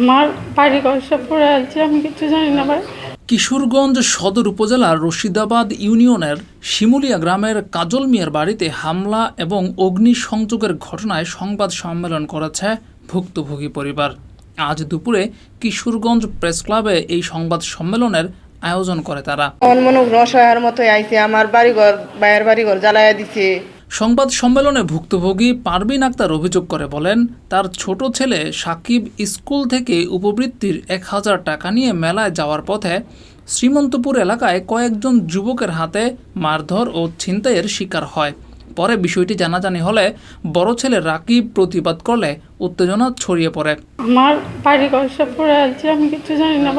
আমার বাড়ি ঘর সব পড়ে আছে আমি কিছু জানি না ভাই। কিশোরগঞ্জ সদর উপজেলার রশিদাবাদ ইউনিয়নের শিমুলিয়া গ্রামের কাজল মিয়ার বাড়িতে হামলা এবং অগ্নিসংযোগের ঘটনায় সংবাদ সম্মেলন করেছে ভুক্তভোগী পরিবার। আজ দুপুরে কিশোরগঞ্জ প্রেস ক্লাবে এই সংবাদ সম্মেলনের আয়োজন করে তারা। অনমনুক রসহার মতো আইছে আমার বাড়িঘর বাইরের বাড়িঘর জ্বালায়া দিছে। সংবাদ সম্মেলনে ভুক্তভোগী পারবিন আক্তার অভিযোগ করে বলেন, তার ছোট ছেলে সাকিব স্কুল থেকে উপবৃত্তির এক হাজার টাকা নিয়ে মেলায় যাওয়ার পথে শ্রীমন্তপুর এলাকায় কয়েকজন যুবকের হাতে মারধর ও ছিনতাইয়ের শিকার হয়। পরে বিষয়টি জানাজানি হলে বড় ছেলে রাকিব প্রতিবাদ করলে উত্তেজনা ছড়িয়ে পড়ে। আমার বাড়ি পড়ে আছে, আমি কিছু জানি না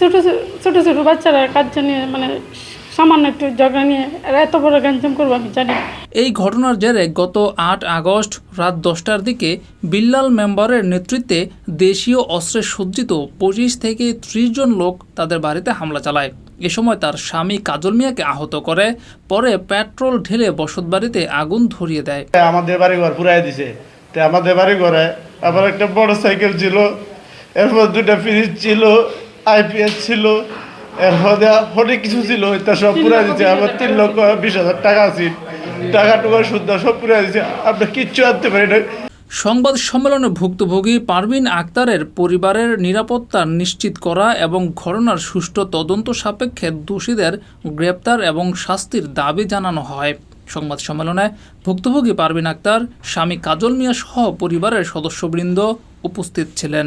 ছোটো ছোটো ছোটো বাচ্চারা কাজ জানিয়ে মানে সামান্য একটু ঝগড়া নিয়ে এরা এত বড় গ্যাঞ্জাম করব আমি জানি এই ঘটনার জেরে গত আট আগস্ট রাত দশটার দিকে বিল্লাল মেম্বারের নেতৃত্বে দেশীয় অস্ত্রে সজ্জিত পঁচিশ থেকে ত্রিশ জন লোক তাদের বাড়িতে হামলা চালায়। এ সময় তার স্বামী কাজল মিয়াকে আহত করে পরে পেট্রোল ঢেলে বসত বাড়িতে আগুন ধরিয়ে দেয়। আমাদের বাড়ি ঘর পুরাই দিছে। তো আমাদের বাড়ি ঘরে আবার একটা বড় সাইকেল ছিল এরপর দুটা ফ্রিজ ছিল আইপিএস ছিল কিছু ছিল এটা সব পুরাই দিছে। আমার তিন লক্ষ বিশ হাজার টাকা আছে। টাকা টুকা শুদ্ধ সব পুরাই দিছে। আমরা কিচ্ছু আনতে পারি না সংবাদ সম্মেলনে ভুক্তভোগী পারভিন আক্তারের পরিবারের নিরাপত্তা নিশ্চিত করা এবং ঘটনার সুষ্ঠু তদন্ত সাপেক্ষে দোষীদের গ্রেপ্তার এবং শাস্তির দাবি জানানো হয়। সংবাদ সম্মেলনে ভুক্তভোগী পারভিন আক্তার স্বামী কাজল মিয়া সহ পরিবারের সদস্যবৃন্দ উপস্থিত ছিলেন।